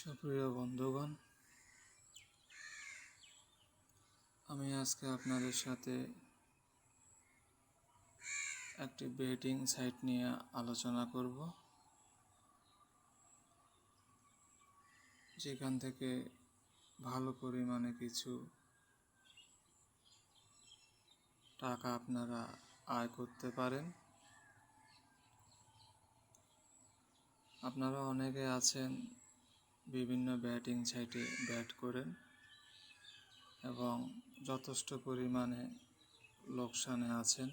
সুপ্রিয় বন্ধুগণ, আমি আজকে আপনাদের সাথে একটি বেটিং সাইট নিয়ে আলোচনা করব। যেখান থেকে ভালো পরিমাণে কিছু টাকা আপনারা আয় করতে পারেন। আপনারা অনেকে আছেন বিভিন্ন ব্যাটিং সাইটে ব্যাট করেন এবং যথেষ্ট পরিমাণে লোকসানে আছেন।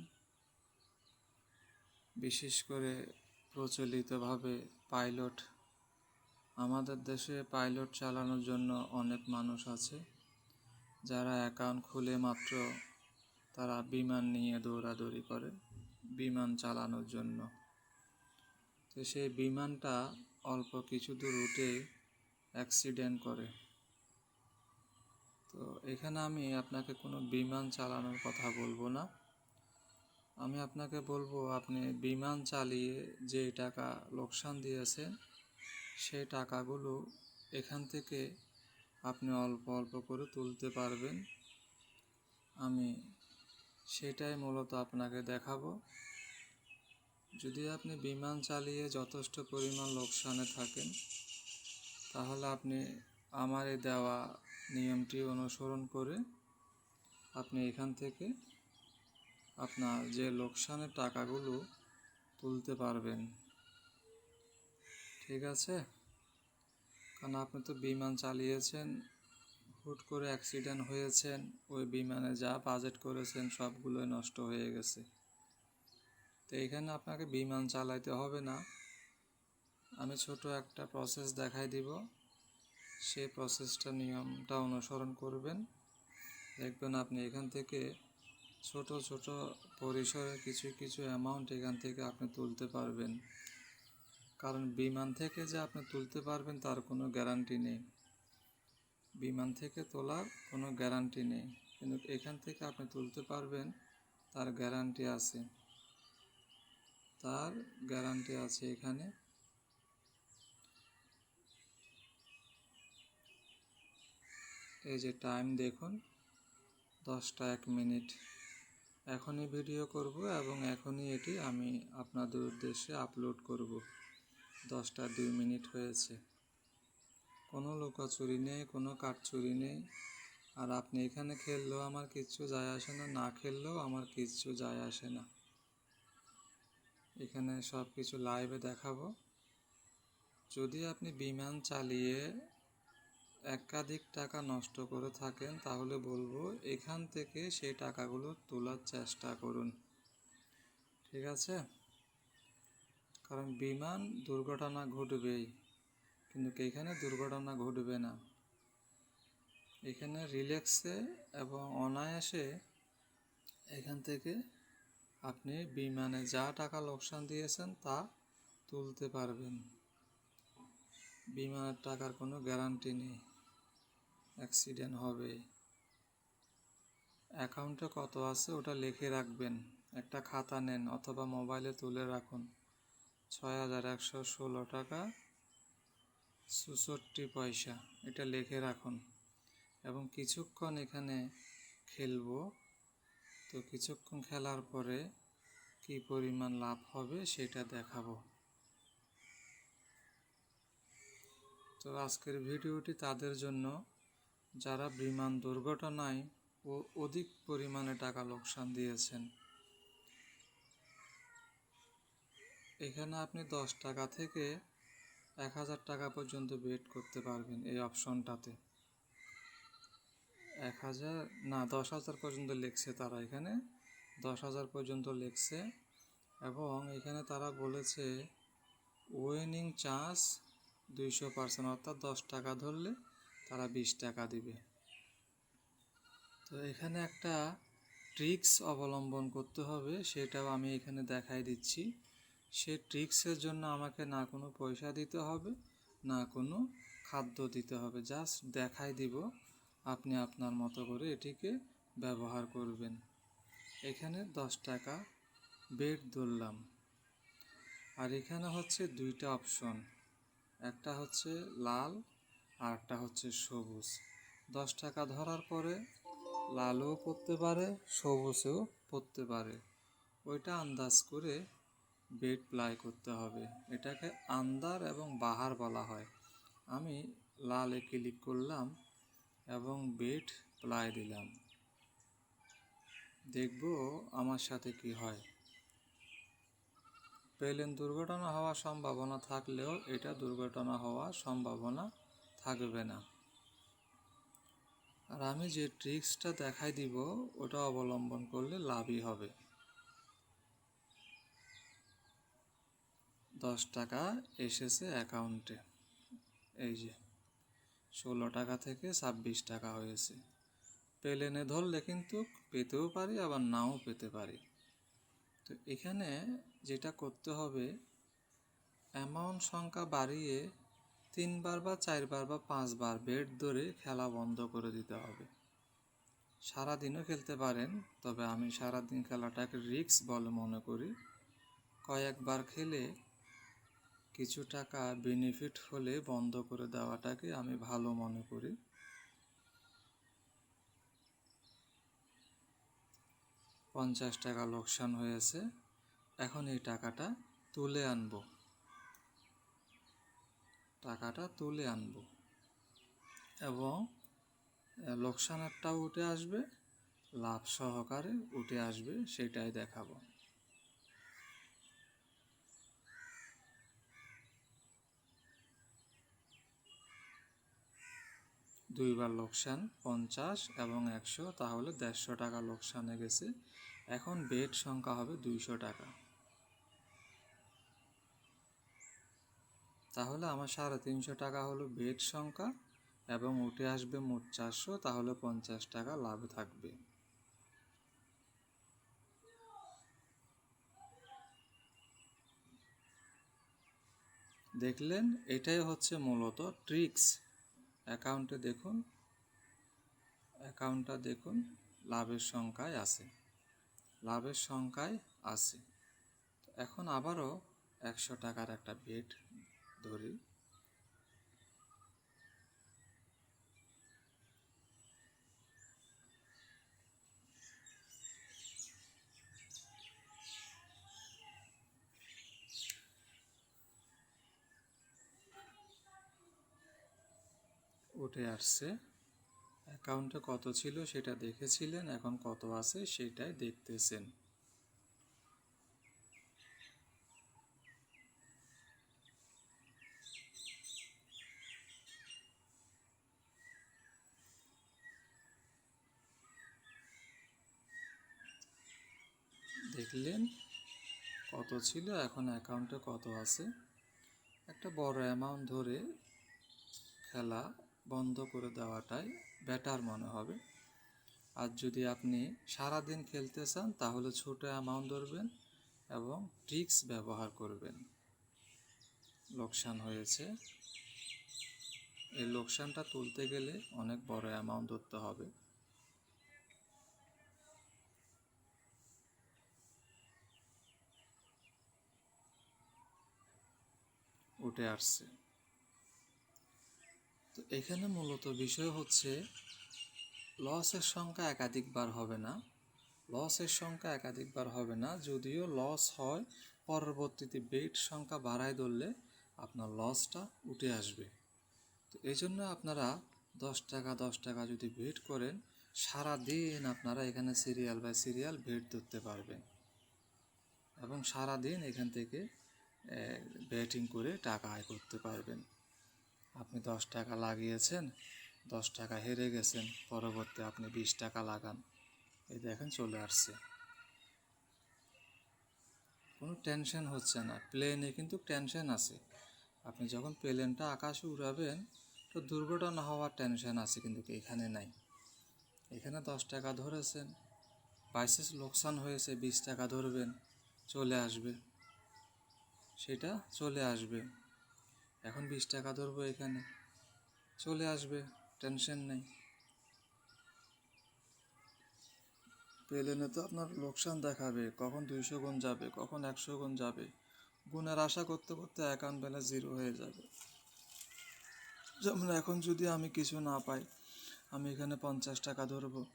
বিশেষ করে প্রচলিতভাবে পাইলট। আমাদের দেশে পাইলট চালানোর জন্য অনেক মানুষ আছে। যারা অ্যাকাউন্ট খুলে মাত্র তারা বিমান নিয়ে দৌড়াদৌড়ি করে বিমান চালানোর জন্য। তো সেই বিমানটা অল্প কিছু দূর উঠে অ্যাক্সিডেন্ট করে। তো এখানে আমি আপনাকে কোনো বিমান চালানোর কথা বলব না। আমি আপনাকে বলব, আপনি বিমান চালিয়ে যে টাকা লোকসান দিয়েছেন সেই টাকাগুলো এখান থেকে আপনি অল্প অল্প করে তুলতে পারবেন। আমি সেটাই মূলত আপনাকে দেখাবো। যদি আপনি বিমান চালিয়ে যথেষ্ট পরিমাণ লোকসানে থাকেন তাহলে আপনি আমার এই দেওয়া নিয়মটি অনুসরণ করে আপনি এখান থেকে আপনার যে লোকসানের টাকাগুলো তুলতে পারবেন। ঠিক আছে? কারণ আপনি তো বিমান চালিয়েছেন, হুট করে অ্যাক্সিডেন্ট হয়েছেন, ওই বিমানে যা বাজেট করেছেন সবগুলোই নষ্ট হয়ে গেছে। তো এখানে আপনাকে বিমান চালাইতে হবে না। আমি ছোট একটা প্রসেস দেখাই দিব। সেই প্রসেসটা নিয়মটা অনুসরণ করবেন। দেখবেন আপনি এখান থেকে ছোট ছোট পরিসরে কিছু কিছু অ্যামাউন্ট এখান থেকে আপনি তুলতে পারবেন। কারণ বিমান থেকে যে আপনি তুলতে পারবেন তার কোনো গ্যারান্টি নেই। বিমান থেকে তোলার কোনো গ্যারান্টি নেই। কিন্তু এখান থেকে আপনি তুলতে পারবেন, তার গ্যারান্টি আছে। তার গ্যারান্টি আছে এখানে। এই যে টাইম দেখুন, দশটা এক মিনিট এখনই ভিডিও করব এবং এখনই এটি আমি আপনাদের উদ্দেশ্যে আপলোড করব। দশটা দুই মিনিট হয়েছে। কোনো লোকাচুরি নেই, কোনো কাঠচুরি নেই। আর আপনি এখানে খেললেও আমার কিচ্ছু যায় আসে না না খেললেও আমার কিচ্ছু যায় আসে না। এখানে সব কিছু লাইভে দেখাবো। যদি আপনি বিমান চালিয়ে একাধিক টাকা নষ্ট করে থাকেন, তাহলে বলব এখান থেকে সেই টাকাগুলো তোলার চেষ্টা করুন। ঠিক আছে? কারণ বিমান দুর্ঘটনা ঘটবেই, কিন্তু এখানে দুর্ঘটনা ঘটবে না। এখানে রিল্যাক্সে এবং অনায়াসে এখান থেকে আপনি বিমানে যা টাকা লোকসান দিয়েছেন তা তুলতে পারবেন। বিমানের টাকার কোনো গ্যারান্টি নেই। অ্যাক্সিডেন্ট হবে। অ্যাকাউন্টে কত আছে ওটা লিখে রাখবেন। একটা খাতা নেন অথবা মোবাইলে তুলে রাখুন। ছয় হাজার একশো ষোলো টাকা চৌষট্টি পয়সা, এটা লিখে রাখুন। এবং কিছুক্ষণ এখানে খেলব। তো কিছুক্ষণ খেলার পরে কি পরিমাণ লাভ হবে সেটা দেখাবো। তো আজকের ভিডিওটি তাদের জন্য। যারা বিমান দুর্ঘটনায় ও অধিক পরিমাণে টাকা লোকসান দিয়েছেন। এখানে আপনি দশ টাকা থেকে এক হাজার টাকা পর্যন্ত বেট করতে পারবেন এই অপশনটাতে। এক হাজার, না, দশ হাজার পর্যন্ত লিখছে তারা এখানে। দশ হাজার পর্যন্ত লিখছে এবং এখানে তারা বলেছে উইনিং চান্স দুইশো পার্সেন্ট অর্থাৎ দশ টাকা ধরলে তারা বিশ টাকা দিবে। তো এখানে একটা ট্রিক্স অবলম্বন করতে হবে, সেটাও আমি এখানে দেখাই দিচ্ছি। সে ট্রিক্সের জন্য আমাকে না কোনো পয়সা দিতে হবে, না কোনো খাদ্য দিতে হবে। জাস্ট দেখাই দিব, আপনি আপনার মতো করে এটিকে ব্যবহার করবেন। এখানে দশ টাকা বেড ধরলাম। আর এখানে হচ্ছে দুইটা অপশন একটা হচ্ছে লাল আর একটা হচ্ছে সবুজ। দশ টাকা ধরার পরে লালও পড়তে পারে, সবুজও পড়তে পারে। ওইটা আন্দাজ করে বেড প্লাই করতে হবে। এটাকে আন্দার এবং বাহার বলা হয়। আমি লালে ক্লিক করলাম এবং বেড প্লাই দিলাম। দেখব আমার সাথে কি হয়। প্লেন দুর্ঘটনা হওয়ার সম্ভাবনা থাকলেও এটা দুর্ঘটনা হওয়ার সম্ভাবনা থাকবে না। আর আমি যে ট্রিক্সটা দেখাই দিব, ওটা অবলম্বন করলে লাভই হবে। দশ টাকা এসেছে অ্যাকাউন্টে। এই যে, ষোলো টাকা থেকে ছাব্বিশ টাকা হয়েছে। প্লেনে ধরলে কিন্তু পেতেও পারি, আবার নাও পেতে পারি। তো এখানে যেটা করতে হবে, অ্যামাউন্ট সংখ্যা বাড়িয়ে তিনবার বা চারবার বা পাঁচবার বেড ধরে খেলা বন্ধ করে দিতে হবে। সারাদিনও খেলতে পারেন, তবে আমি সারাদিন খেলাটাকে রিক্স বলে মনে করি। কয়েকবার খেলে কিছু টাকা বেনিফিট হলে বন্ধ করে দেওয়াটাকে আমি ভালো মনে করি। পঞ্চাশ টাকা লোকসান হয়েছে, এখন এই টাকাটা তুলে আনব। টাকাটা তুলে আনব। এবং লোকসানেরটাও উঠে আসবে, লাভ সহকারে উঠে আসবে সেটাই দেখাবো। দুইবার লোকসান, পঞ্চাশ এবং একশো, তাহলে দেড়শো টাকা লোকসানে গেছে। এখন বেড সংখ্যা হবে দুইশো টাকা। তাহলে আমার সাড়ে তিনশো টাকা হলো বেড সংখ্যা এবং উঠে আসবে মোট চারশো, তাহলে পঞ্চাশ টাকা লাভ থাকবে। দেখলেন, এটাই হচ্ছে মূলত ট্রিক্স। অ্যাকাউন্টে দেখুন, অ্যাকাউন্টটা দেখুন, লাভের সংখ্যায় আছে। লাভের সংখ্যায় আছে। এখন আবারও একশো টাকার একটা বেড ধরি। উঠে আসছে। অ্যাকাউন্টে কত ছিল সেটা দেখেছিলেন এখন কত আছে সেটাই দেখতেছেন দেখলেন কত ছিল, এখন অ্যাকাউন্টে কত আছে? একটা বড় অ্যামাউন্ট ধরে খেলা বন্ধ করে দেওয়াটাই বেটার মনে হবে। আর যদি আপনি সারাদিন খেলতে চান, তাহলে ছোট অ্যামাউন্ট ধরবেন এবং ট্রিক্স ব্যবহার করবেন। লোকসান হয়েছে। এই লোকসানটা তুলতে গেলে অনেক বড় অ্যামাউন্ট ধরতে হবে। উঠে আসছে। তো এখানে মূলত বিষয় হচ্ছে, লসের সংখ্যা একাধিকবার হবে না। লসের সংখ্যা একাধিকবার হবে না, যদিও লস হয়, পরবর্তীতে বেড সংখ্যা বাড়ায় ধরলে আপনার লসটা উঠে আসবে। তো এই জন্য আপনারা দশ টাকা দশ টাকা যদি বেড করেন সারা দিন আপনারা এখানে সিরিয়াল বাই সিরিয়াল বেড ধরতে পারবেন। এবং সারা দিন এখান থেকে ব্যাটিং করে টাকা আয় করতে পারবেন। আপনি দশ টাকা লাগিয়েছেন, দশ টাকা হেরে গেছেন, পরবর্তী আপনি বিশ টাকা লাগান। এই দেখেন চলে আসছে। কোনো টেনশন হচ্ছে না প্লেনে কিন্তু টেনশন আছে। আপনি যখন প্লেনটা আকাশে উড়াবেন, তো দুর্ঘটনা হওয়ার টেনশন আছে কিন্তু এখানে নাই। এখানে দশ টাকা ধরেছেন বাইসেস লোকসান হয়েছে, বিশ টাকা ধরবেন, চলে আসবে। সেটা চলে আসবে। এখন বিশ টাকা ধরবো এখানে। চলে আসবে টেনশন নেই। প্লেনে তো আপনার লোকসান দেখাবে, কখন দুইশো গুণ যাবে, কখন একশো গুণ যাবে। গুণের আশা করতে করতে অ্যাকাউন্ট ব্যালেন্স জিরো হয়ে যাবে। যেমন এখন যদি আমি কিছু না পাই, আমি এখানে পঞ্চাশ টাকা ধরবো।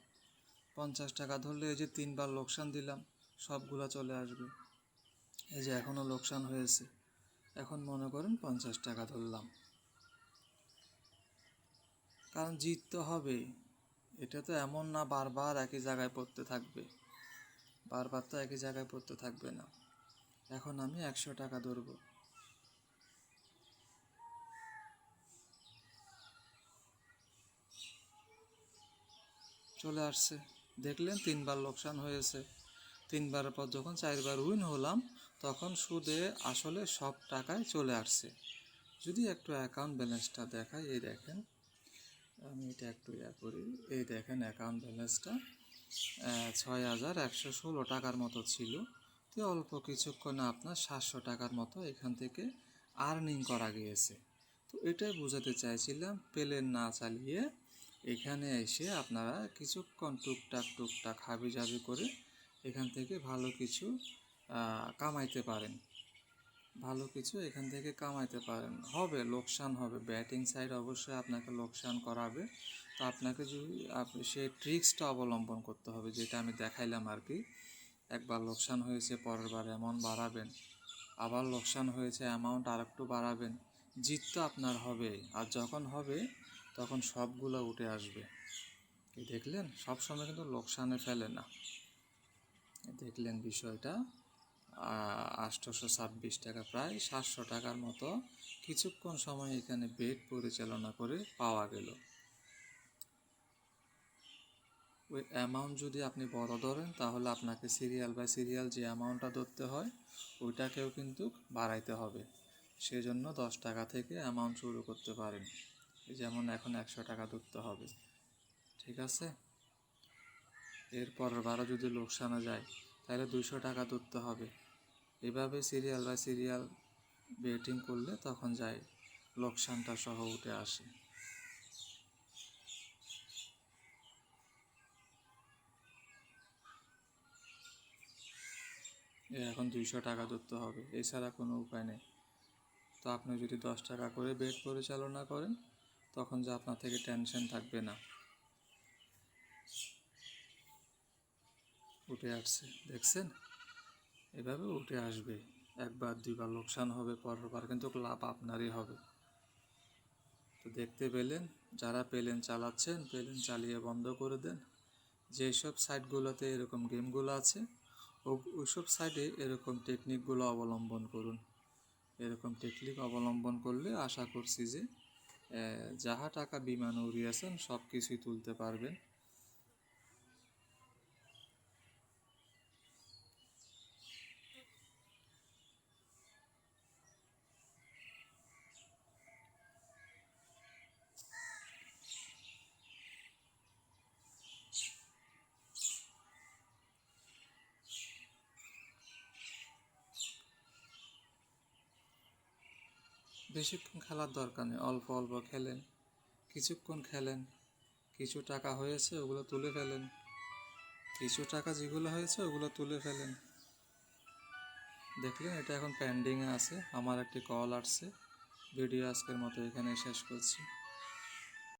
পঞ্চাশ টাকা ধরলে এই যে তিনবার লোকসান দিলাম, সবগুলা চলে আসবে। এই যে এখনও লোকসান হয়েছে, এখন মনে করেন পঞ্চাশ টাকা ধরলাম। কারণ জিত তো হবেই এটা তো এমন না বারবার একই জায়গায় পড়তে থাকবে, বারবার তো একই জায়গায় পড়তে থাকবে না। এখন আমি একশো টাকা ধরবো। চলে আসছে, দেখলেন তিনবার লোকসান হয়েছে, তিনবারের পর যখন চারবার উইন হলাম তখন সুদে আসলে সব টাকায় চলে আসছে। যদি একটু অ্যাকাউন্ট ব্যালেন্সটা দেখাই, এই দেখেন, আমি এটা একটু ইয়া করি। এই দেখেন অ্যাকাউন্ট ব্যালেন্সটা ছয় হাজার একশো ষোলো টাকার মতো ছিল। তো অল্প কিছুক্ষণে আপনার সাতশো টাকার মতো এখান থেকে আর্নিং করা গিয়েছে। তো এটাই বোঝাতে চাইছিলাম প্লেন না চালিয়ে এখানে এসে আপনারা কিছুক্ষণ টুকটাক টুকটাক হাবি জাবি করে এখান থেকে ভালো কিছু কামাইতে পারেন। ভালো কিছু এখান থেকে কামাইতে পারেন। হবে, লোকসান হবে। ব্যাটিং সাইড অবশ্যই আপনাকে লোকসান করাবে। তো আপনাকে যদি আপনি সেই ট্রিক্সটা অবলম্বন করতে হবে, যেটা আমি দেখাইলাম আর কি। একবার লোকসান হয়েছে, পরের বার অ্যামাউন্ট বাড়াবেন। আবার লোকসান হয়েছে অ্যামাউন্ট আর একটু বাড়াবেন। জিত তো আপনার হবে আর যখন হবে, তখন সবগুলো উঠে আসবে। দেখলেন? সব সময় কিন্তু লোকসানে ফেলে না। দেখলেন বিষয়টা? আটশোশো ছাব্বিশ টাকা, প্রায় সাতশো টাকার মতো কিছুক্ষণ সময় এখানে বেড পরিচালনা করে পাওয়া গেল। ওই অ্যামাউন্ট যদি আপনি বড় ধরেন, তাহলে আপনাকে সিরিয়াল বাই সিরিয়াল যে অ্যামাউন্টটা ধরতে হয়, ওইটাকেও কিন্তু বাড়াইতে হবে। সেজন্য দশ টাকা থেকে অ্যামাউন্ট শুরু করতে পারেন। যেমন এখন একশো টাকা ধরতে হবে। ঠিক আছে? এরপরের বারো যদি লোকসানে যায়, তাহলে দুইশো টাকা ধরতে হবে। এভাবে সিরিয়াল বাই সিরিয়াল বেটিং করলে তখন যায় লোকসানটা সহ উঠে আসে। এখন দুইশো টাকা ধরতে হবে, এছাড়া কোনো উপায় নেই। তো আপনি যদি দশ টাকা করে বেড পরিচালনা করেন, তখন যে আপনার থেকে টেনশন থাকবে না। উঠে আসছে, দেখছেন? এভাবে উঠে আসবে। একবার, দুইবার লোকসান হবে, পরের বার কিন্তু লাভ আপনারই হবে। তো দেখতে পেলেন, যারা পেলেন চালাচ্ছেন, পেলেন চালিয়ে বন্ধ করে দেন। যেসব সাইটগুলোতে এরকম গেমগুলো আছে ওইসব সাইটে এরকম টেকনিকগুলো অবলম্বন করুন। এরকম টেকনিক অবলম্বন করলে আশা করছি যে যাহা টাকা বিমান উড়িয়েছেন সব কিছুই তুলতে পারবেন। বেশিক্ষণ খেলার দরকার নেই। অল্প অল্প খেলেন। কিছুক্ষণ খেলেন। কিছু টাকা হয়েছে, ওগুলো তুলে ফেলেন। কিছু টাকা যেগুলো হয়েছে, ওগুলো তুলে ফেলেন। দেখলেন এটা এখন পেন্ডিংয়ে আছে। আমার একটি কল আসছে। ভিডিও আজকের মতো এখানে শেষ করছি।